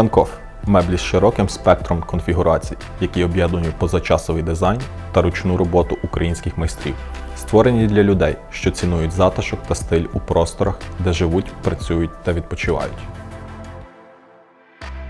Франков меблі з широким спектром конфігурацій, які об'єднують позачасовий дизайн та ручну роботу українських майстрів, створені для людей, що цінують затишок та стиль у просторах, де живуть, працюють та відпочивають.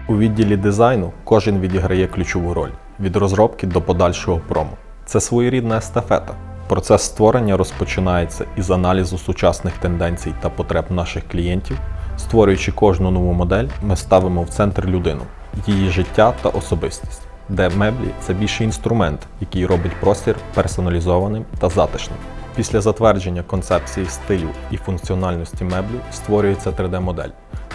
У відділі дизайну кожен відіграє ключову роль від розробки до подальшого промо. Це своєрідна естафета. Процес створення розпочинається із аналізу сучасних тенденцій та потреб наших клієнтів. Створюючи кожну нову модель, ми ставимо в центр людину, її життя та особистість, де меблі це більше інструмент, який робить простір персоналізованим та затишним. Після затвердження концепції стилю і функціональності меблів створюється 3D-модель.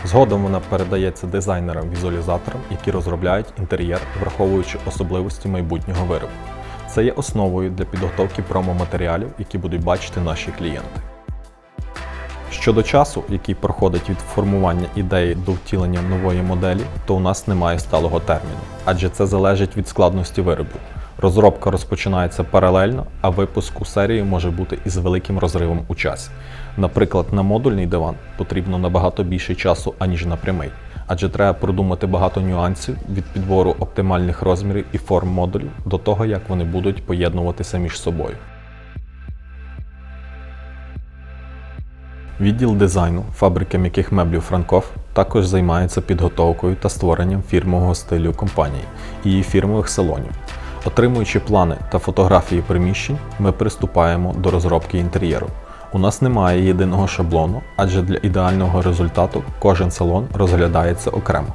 Згодом вона передається дизайнерам-візуалізаторам, які розробляють інтер'єр, враховуючи особливості майбутнього виробу. Це є основою для підготовки промо-матеріалів, які будуть бачити наші клієнти. Щодо часу, який проходить від формування ідеї до втілення нової моделі, то у нас немає сталого терміну, адже це залежить від складності виробу. Розробка розпочинається паралельно, а випуск у серії може бути із великим розривом у часі. Наприклад, на модульний диван потрібно набагато більше часу, аніж на прямий, адже треба продумати багато нюансів від підбору оптимальних розмірів і форм модулів до того, як вони будуть поєднуватися між собою. Відділ дизайну фабрики м'яких меблів Франков також займається підготовкою та створенням фірмового стилю компанії і її фірмових салонів. Отримуючи плани та фотографії приміщень, ми приступаємо до розробки інтер'єру. У нас немає єдиного шаблону, адже для ідеального результату кожен салон розглядається окремо.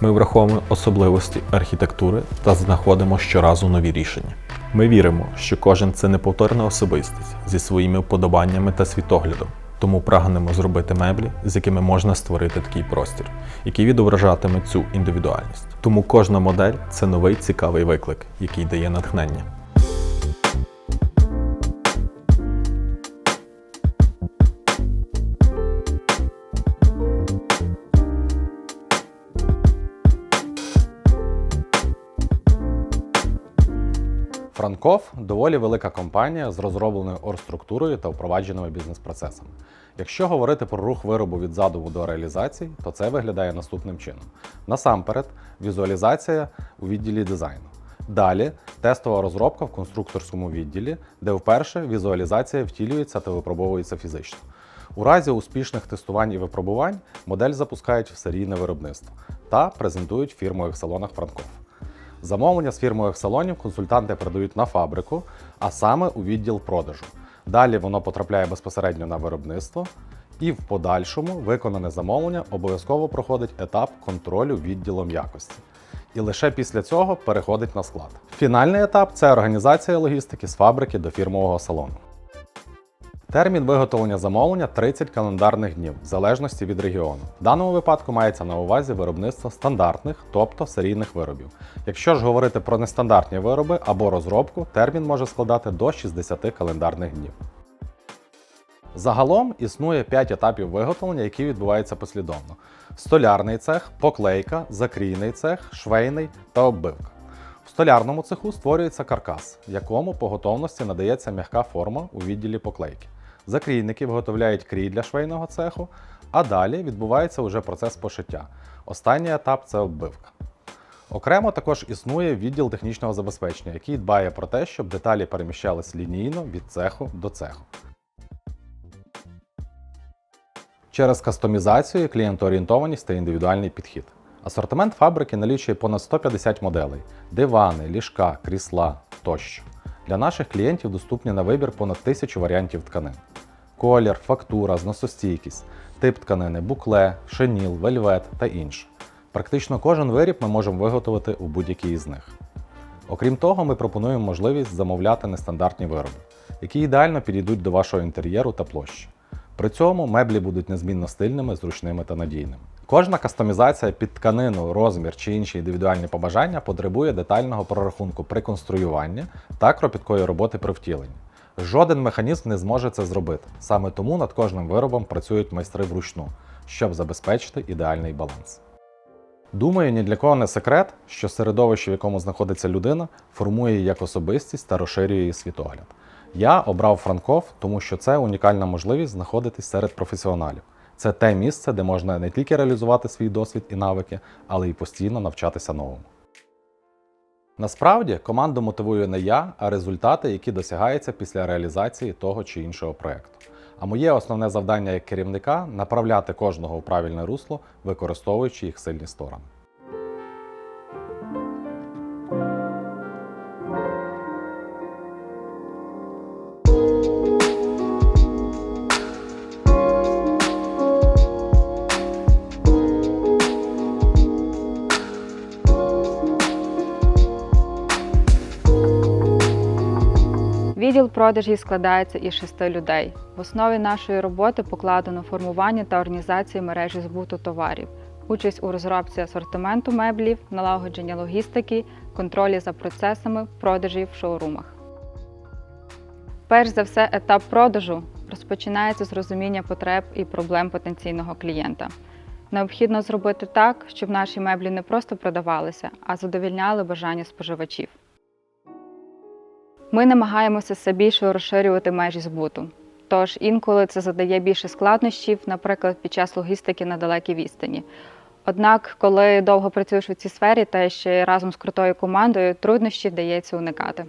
Ми враховуємо особливості архітектури та знаходимо щоразу нові рішення. Ми віримо, що кожен це неповторна особистість зі своїми вподобаннями та світоглядом. Тому прагнемо зробити меблі, з якими можна створити такий простір, який відображатиме цю індивідуальність. Тому кожна модель це новий цікавий виклик, який дає натхнення. Франков доволі велика компанія з розробленою оргструктурою та впровадженими бізнес-процесами. Якщо говорити про рух виробу від задуму до реалізації, то це виглядає наступним чином: насамперед, візуалізація у відділі дизайну. Далі тестова розробка в конструкторському відділі, де вперше візуалізація втілюється та випробовується фізично. У разі успішних тестувань і випробувань модель запускають в серійне виробництво та презентують в фірмових салонах Франков. Замовлення з фірмових салонів консультанти передають на фабрику, а саме у відділ продажу. Далі воно потрапляє безпосередньо на виробництво, і в подальшому виконане замовлення обов'язково проходить етап контролю відділом якості. І лише після цього переходить на склад. Фінальний етап це організація логістики з фабрики до фірмового салону. Термін виготовлення замовлення 30 календарних днів, в залежності від регіону. В даному випадку мається на увазі виробництво стандартних, тобто серійних виробів. Якщо ж говорити про нестандартні вироби або розробку, термін може складати до 60 календарних днів. Загалом існує 5 етапів виготовлення, які відбуваються послідовно: столярний цех, поклейка, закрійний цех, швейний та оббивка. В столярному цеху створюється каркас, якому по готовності надається м'яка форма у відділі поклейки. Закрійники виготовляють крій для швейного цеху, а далі відбувається уже процес пошиття. Останній етап це оббивка. Окремо також існує відділ технічного забезпечення, який дбає про те, щоб деталі переміщались лінійно від цеху до цеху. Через кастомізацію, клієнтоорієнтованість та індивідуальний підхід. Асортимент фабрики налічує понад 150 моделей: дивани, ліжка, крісла тощо. Для наших клієнтів доступні на вибір понад тисячу варіантів тканин. Колір, фактура, зносостійкість, тип тканини, букле, шеніл, вельвет та інше. Практично кожен виріб ми можемо виготовити у будь-який із них. Окрім того, ми пропонуємо можливість замовляти нестандартні вироби, які ідеально підійдуть до вашого інтер'єру та площі. При цьому меблі будуть незмінно стильними, зручними та надійними. Кожна кастомізація під тканину, розмір чи інші індивідуальні побажання потребує детального прорахунку при конструюванні та кропіткої роботи при втіленні. Жоден механізм не зможе це зробити. Саме тому над кожним виробом працюють майстри вручну, щоб забезпечити ідеальний баланс. Думаю, ні для кого не секрет, що середовище, в якому знаходиться людина, формує її як особистість та розширює її світогляд. Я обрав Франков, тому що це унікальна можливість знаходитись серед професіоналів, Це те місце, де можна не тільки реалізувати свій досвід і навики, але й постійно навчатися новому. Насправді команду мотивує не я, а результати, які досягаються після реалізації того чи іншого проєкту. А моє основне завдання як керівника направляти кожного у правильне русло, використовуючи їх сильні сторони. Відділ продажів складається із шести людей. В основі нашої роботи покладено формування та організація мережі збуту товарів, участь у розробці асортименту меблів, налагодження логістики, контролі за процесами продажів в шоурумах. Перш за все, етап продажу розпочинається з розуміння потреб і проблем потенційного клієнта. Необхідно зробити так, щоб наші меблі не просто продавалися, а задовільняли бажання споживачів. Ми намагаємося все більше розширювати межі збуту. Тож інколи це задає більше складнощів, наприклад, під час логістики на далекій відстані. Однак, коли довго працюєш у цій сфері та ще разом з крутою командою, труднощі вдається уникати.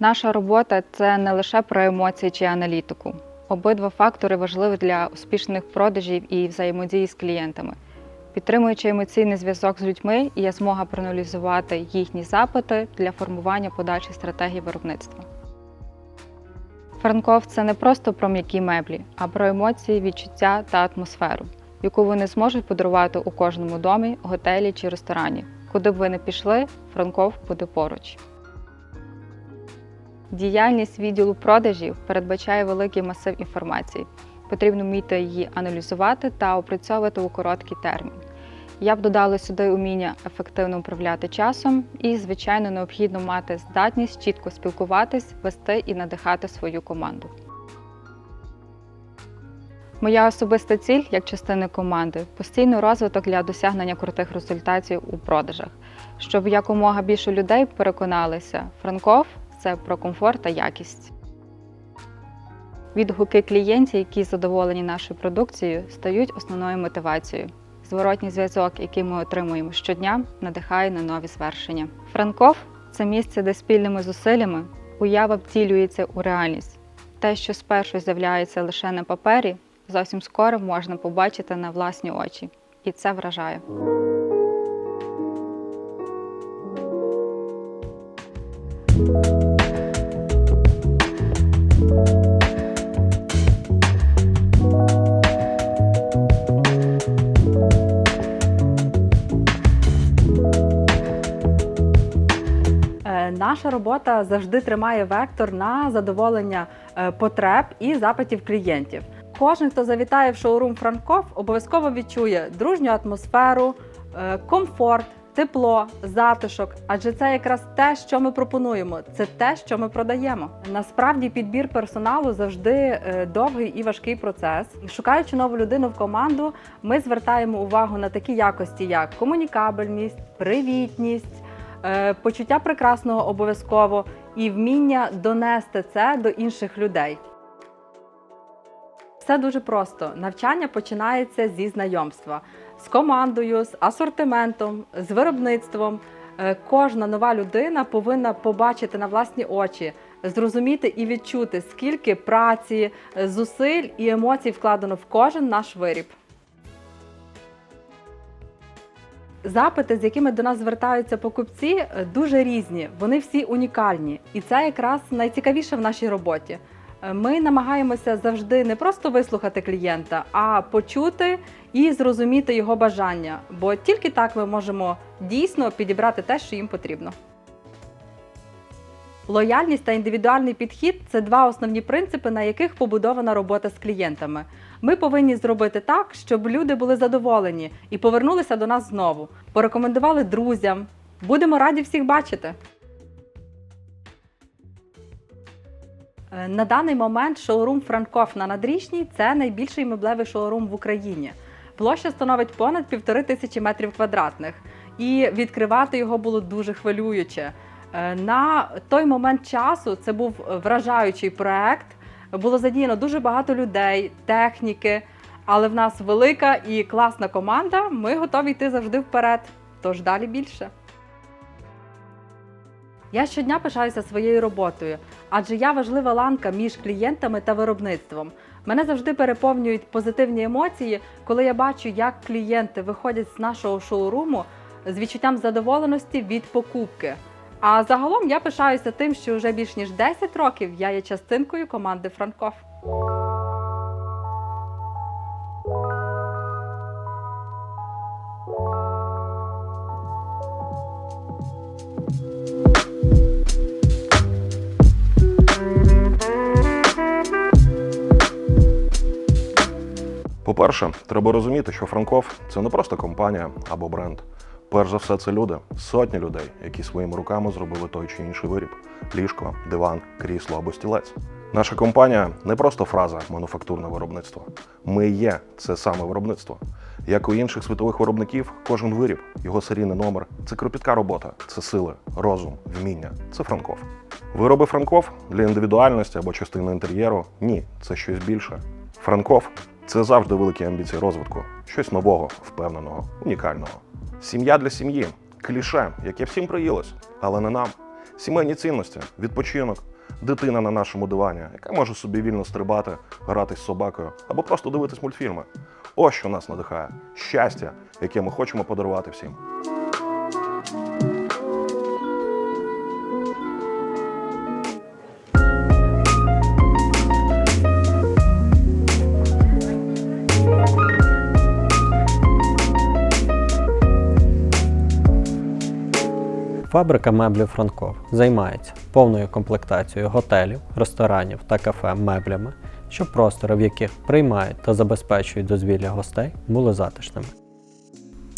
Наша робота це не лише про емоції чи аналітику. Обидва фактори важливі для успішних продажів і взаємодії з клієнтами. Підтримуючи емоційний зв'язок з людьми, є змога проаналізувати їхні запити для формування подальших стратегій виробництва. Франков це не просто про м'які меблі, а про емоції, відчуття та атмосферу, яку вони зможуть подарувати у кожному домі, готелі чи ресторані. Куди б ви не пішли, Франков буде поруч. Діяльність відділу продажів передбачає великий масив інформації. Потрібно вміти її аналізувати та опрацьовувати у короткий термін. Я б додала сюди уміння ефективно управляти часом і, звичайно, необхідно мати здатність чітко спілкуватись, вести і надихати свою команду. Моя особиста ціль як частини команди постійний розвиток для досягнення крутих результатів у продажах, щоб якомога більше людей переконалися, Франков це про комфорт та якість. Відгуки клієнтів, які задоволені нашою продукцією, стають основною мотивацією. Зворотній зв'язок, який ми отримуємо щодня, надихає на нові звершення. Франков це місце, де спільними зусиллями уява втілюється у реальність. Те, що спершу з'являється лише на папері, зовсім скоро можна побачити на власні очі, і це вражає. Е, Наша робота завжди тримає вектор на задоволення е, потреб і запитів клієнтів. Кожен, хто завітає в шоурум Франков, обов'язково відчує дружню атмосферу, е, комфорт, тепло, затишок. Адже це якраз те, що ми пропонуємо, це те, що ми продаємо. Насправді підбір персоналу завжди е, довгий і важкий процес. Шукаючи нову людину в команду, ми звертаємо увагу на такі якості, як комунікабельність, привітність почуття прекрасного обов'язково і вміння донести це до інших людей. Все дуже просто. Навчання починається зі знайомства з командою, з асортиментом, з виробництвом. Е, Кожна нова людина повинна побачити на власні очі, зрозуміти і відчути, скільки праці, е, зусиль і емоцій вкладено в кожен наш виріб. Запити, з якими до нас звертаються покупці, е, дуже різні. Вони всі унікальні, і це якраз найцікавіше в нашій роботі. Е, Ми намагаємося завжди не просто вислухати клієнта, а почути і зрозуміти його бажання. Бо тільки так ми можемо дійсно підібрати те, що їм потрібно. Лояльність та індивідуальний підхід це два основні принципи, на яких побудована робота з клієнтами. Ми повинні зробити так, щоб люди були задоволені і повернулися до нас знову, порекомендували друзям. Будемо раді всіх бачити. Е, На даний момент шоурум Франков на Надрічній це найбільший меблевий шоурум в Україні. Площа становить понад півтори тисячі метрів квадратних, і відкривати його було дуже хвилююче. Е, На той момент часу це був вражаючий проект. Було задіяно дуже багато людей, техніки. Але в нас велика і класна команда. Ми готові йти завжди вперед. Тож далі більше. Я щодня пишаюся своєю роботою, адже я важлива ланка між клієнтами та виробництвом. Мене завжди переповнюють позитивні емоції, коли я бачу, як клієнти виходять з нашого шоуруму з відчуттям задоволеності від покупки. А загалом я пишаюся тим, що вже більш ніж 10 років я є частинкою команди Франков. По-перше, треба розуміти, що Франков це не просто компанія або бренд. Перш за все, це люди, сотні людей, які своїми руками зробили той чи інший виріб: ліжко, диван, крісло або стілець. Наша компанія не просто фраза мануфактурне виробництво. Ми є це саме виробництво. Як у інших світових виробників, кожен виріб, його серійний номер це кропітка робота, це сили, розум, вміння, це Франков. Вироби Франков для індивідуальності або частини інтер'єру ні, це щось більше. Франков це завжди великі амбіції розвитку, щось нового, впевненого, унікального. Сім'я для сім'ї кліше, яке всім приїлось, але не нам. Сімейні цінності, відпочинок, дитина на нашому дивані, яка може собі вільно стрибати, гратись з собакою або просто дивитись мультфільми. Ось що нас надихає щастя, яке ми хочемо подарувати всім. Фабрика меблів Франков займається повною комплектацією готелів, ресторанів та кафе меблями, щоб простори, в яких приймають та забезпечують дозвілля гостей, були затишними.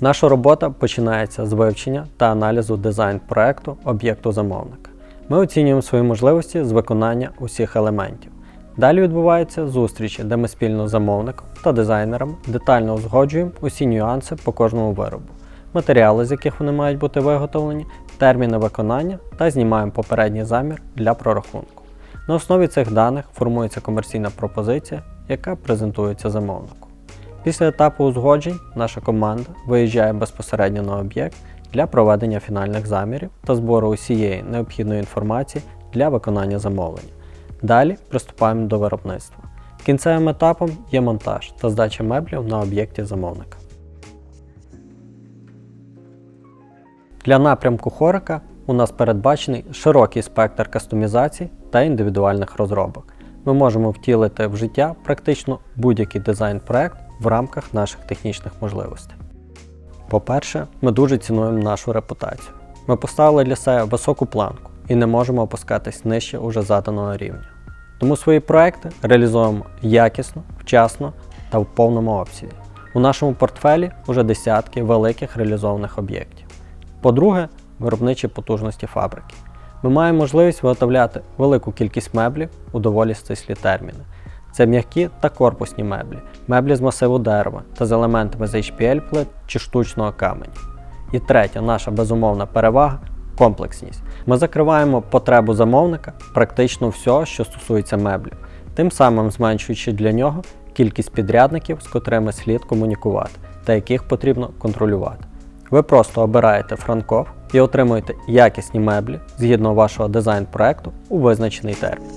Наша робота починається з вивчення та аналізу дизайн-проекту об'єкту замовника. Ми оцінюємо свої можливості з виконання усіх елементів. Далі відбуваються зустрічі, де ми спільно з замовником та дизайнерами детально узгоджуємо усі нюанси по кожному виробу, матеріали, з яких вони мають бути виготовлені, терміни виконання та знімаємо попередній замір для прорахунку. На основі цих даних формується комерційна пропозиція, яка презентується замовнику. Після етапу узгоджень наша команда виїжджає безпосередньо на об'єкт для проведення фінальних замірів та збору усієї необхідної інформації для виконання замовлення. Далі приступаємо до виробництва. Кінцевим етапом є монтаж та здача меблів на об'єкті замовника. Для напрямку хорика у нас передбачений широкий спектр кастомізацій та індивідуальних розробок. Ми можемо втілити в життя практично будь-який дизайн-проект в рамках наших технічних можливостей. По-перше, ми дуже цінуємо нашу репутацію. Ми поставили для себе високу планку і не можемо опускатись нижче уже заданого рівня. Тому свої проекти реалізуємо якісно, вчасно та в повному обсязі. У нашому портфелі вже десятки великих реалізованих об'єктів. По-друге, виробничі потужності фабрики. Ми маємо можливість виготовляти велику кількість меблів у доволі стислі терміни. Це м'які та корпусні меблі, меблі з масиву дерева та з елементами з HPL плит чи штучного каменю. І третя наша безумовна перевага комплексність. Ми закриваємо потребу замовника практично всього, що стосується меблів, тим самим зменшуючи для нього кількість підрядників, з котрими слід комунікувати та яких потрібно контролювати. Ви просто обираєте Франков і отримуєте якісні меблі згідно вашого дизайн-проекту у визначений термін.